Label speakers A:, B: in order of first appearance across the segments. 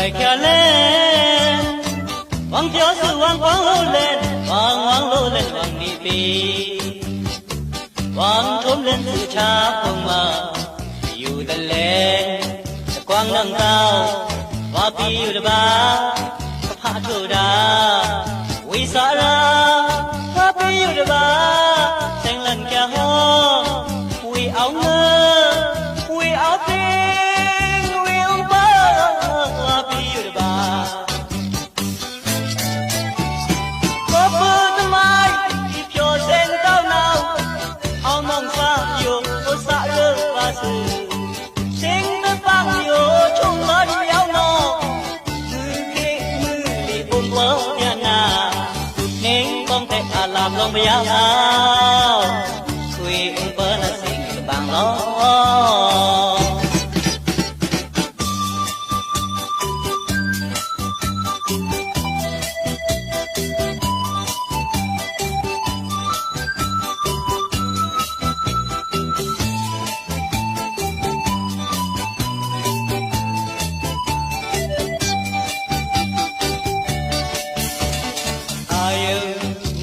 A: ိုင်ခလဲဝမ်ပြောစုဝမ်ကောင်းလို့လဲဘာငောင်းလို့လဲဝမ်နီပီဝမ်ထုံးလဲသူချာပုံမอยู่တလဲကွမ်းငန်းတော့ဝါပီอยู่တပါဖဖထုတ်တာဝိစာရာ တဲ့အာလာမလုံးမရအောင်ဆွေဥပနစိတ်ဘန်လော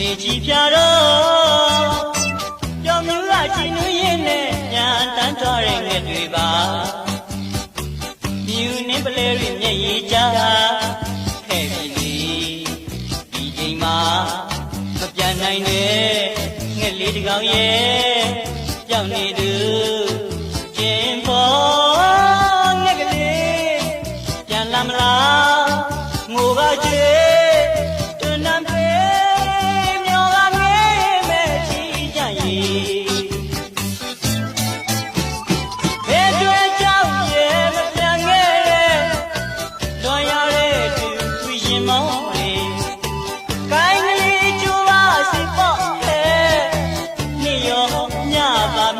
A: န်နေကြည်ပြတော့ကြောင်မြူကချီနွေးရင်နဲ့ညာတန်းကြွတဲ့ငယ်တွေပါမြူနေပလဲတွေမျက်ရည်ကြခဲ့ပြီလေဒီချိန်မှာမပြန်နိုင်တဲ့ငှက်လေးတစ်ကောင်ရဲ့ကြောက်နေသူကျင်ပေါ်ငှက်ကလေးပြန်လာမလားငိုပါချေ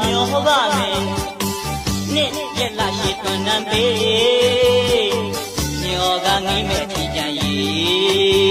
A: မျောပါမယ်နေ့ရက်လာရှိတွန်းနံပေမျောကငိမဲ့ချီကြရီ